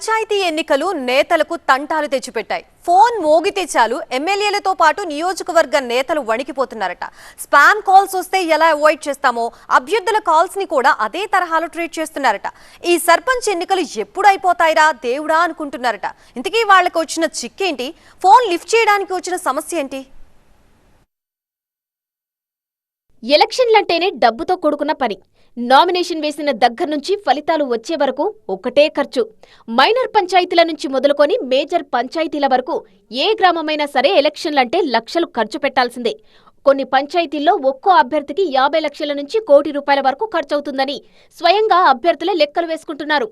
పంచాయతీ ఎన్నికలు నేతలకు తంటాలు తెచ్చిపెట్టాయి. ఫోన్ మోగితే చాలు ఎమ్మెల్యేలతో పాటు నియోజకవర్గ నేతలు వణికిపోతున్నారట. స్పామ్ కాల్స్ వస్తే ఎలా అవాయిడ్ చేస్తామో అభ్యర్థుల కాల్స్ని కూడా అదే తరహాలో ట్రీట్ చేస్తున్నారట. ఈ సర్పంచ్ ఎన్నికలు ఎప్పుడు అయిపోతాయిరా దేవుడా అనుకుంటున్నారట. ఇంతకీ వాళ్ళకి వచ్చిన చిక్కేంటి? ఫోన్ లిఫ్ట్ చేయడానికి వచ్చిన సమస్య ఏంటి? ఎలక్షన్లంటేనే డబ్బుతో కూడుకున్న పని. నామినేషన్ వేసిన దగ్గర నుంచి ఫలితాలు వచ్చే వరకు ఒకటే ఖర్చు. మైనర్ పంచాయతీల నుంచి మొదలుకొని మేజర్ పంచాయతీల వరకు ఏ గ్రామమైనా సరే ఎలక్షన్లంటే లక్షలు ఖర్చు పెట్టాల్సిందే. కొన్ని పంచాయతీల్లో ఒక్కో అభ్యర్థికి యాభై లక్షల నుంచి కోటి రూపాయల వరకు ఖర్చవుతుందని స్వయంగా అభ్యర్థులే లెక్కలు వేసుకుంటున్నారు.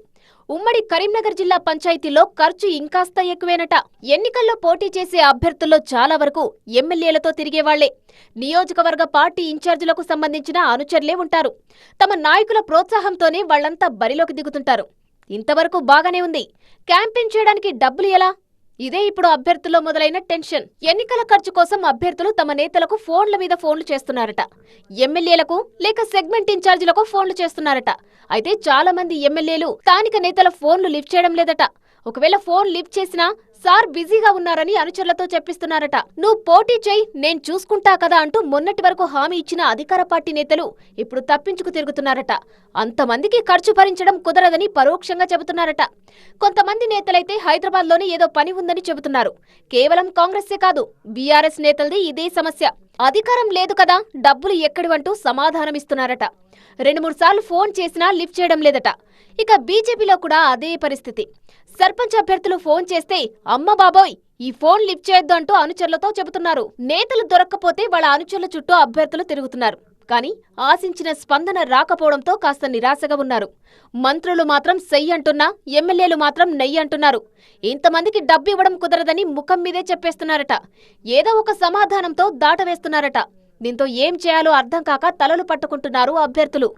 ఉమ్మడి కరీంనగర్ జిల్లా పంచాయతీలో ఖర్చు ఇంకాస్త ఎక్కువేనట. ఎన్నికల్లో పోటీ చేసే అభ్యర్థుల్లో చాలా వరకు ఎమ్మెల్యేలతో తిరిగేవాళ్ళే. నియోజకవర్గ పార్టీ ఇన్ఛార్జీలకు సంబంధించిన అనుచరులే ఉంటారు. తమ నాయకుల ప్రోత్సాహంతోనే వాళ్ళంతా బరిలోకి దిగుతుంటారు. ఇంతవరకు బాగానే ఉంది. క్యాంపెయిన్ చేయడానికి డబ్బులు ఎలా? ఇదే ఇప్పుడు అభ్యర్థుల్లో మొదలైన టెన్షన్. ఎన్నికల ఖర్చు కోసం అభ్యర్థులు తమ నేతలకు ఫోన్ల మీద ఫోన్లు చేస్తున్నారట. ఎమ్మెల్యేలకు లేక సెగ్మెంట్ ఇన్ఛార్జీలకు ఫోన్లు చేస్తున్నారట. అయితే చాలా మంది ఎమ్మెల్యేలు స్థానిక నేతల ఫోన్లు లిఫ్ట్ చేయడం లేదట. ఒకవేళ ఫోన్ లిఫ్ట్ చేసినా సార్ బిజీగా ఉన్నారని అనుచరులతో చెప్పిస్తున్నారట. నువ్వు పోటీ చేయి నేను చూసుకుంటా కదా అంటూ మొన్నటి వరకు హామీ ఇచ్చిన అధికార పార్టీ నేతలు ఇప్పుడు తప్పించుకు తిరుగుతున్నారట. అంతమందికి ఖర్చు భరించడం కుదరదని పరోక్షంగా చెబుతున్నారట. కొంతమంది నేతలైతే హైదరాబాద్లోనే ఏదో పని ఉందని చెబుతున్నారు. కేవలం కాంగ్రెస్సే కాదు బీఆర్ఎస్ నేతలది ఇదే సమస్య. అధికారం లేదు కదా డబ్బులు ఎక్కడివంటూ సమాధానమిస్తున్నారట. రెండు మూడు సార్లు ఫోన్ చేసినా లిఫ్ట్ చేయడం లేదట. ఇక బీజేపీలో కూడా అదే పరిస్థితి. సర్పంచ్ అభ్యర్థులు ఫోన్ చేస్తే అమ్మ బాబోయ్ ఈ ఫోన్ లిఫ్ట్ చేయొద్దు అంటూ అనుచరులతో చెబుతున్నారు. నేతలు దొరక్కపోతే వాళ్ళ అనుచరుల చుట్టూ అభ్యర్థులు తిరుగుతున్నారు. కానీ ఆశించిన స్పందన రాకపోవడంతో కాస్త నిరాశగా ఉన్నారు. మంత్రులు మాత్రం సెయ్యి అంటున్నా ఎమ్మెల్యేలు మాత్రం నెయ్యి అంటున్నారు. ఇంతమందికి డబ్బు ఇవ్వడం కుదరదని ముఖం మీదే చెప్పేస్తున్నారట. ఏదో ఒక సమాధానంతో దాటవేస్తున్నారట. దీంతో ఏం చేయాలో అర్థం కాక తలలు పట్టుకుంటున్నారు అభ్యర్థులు.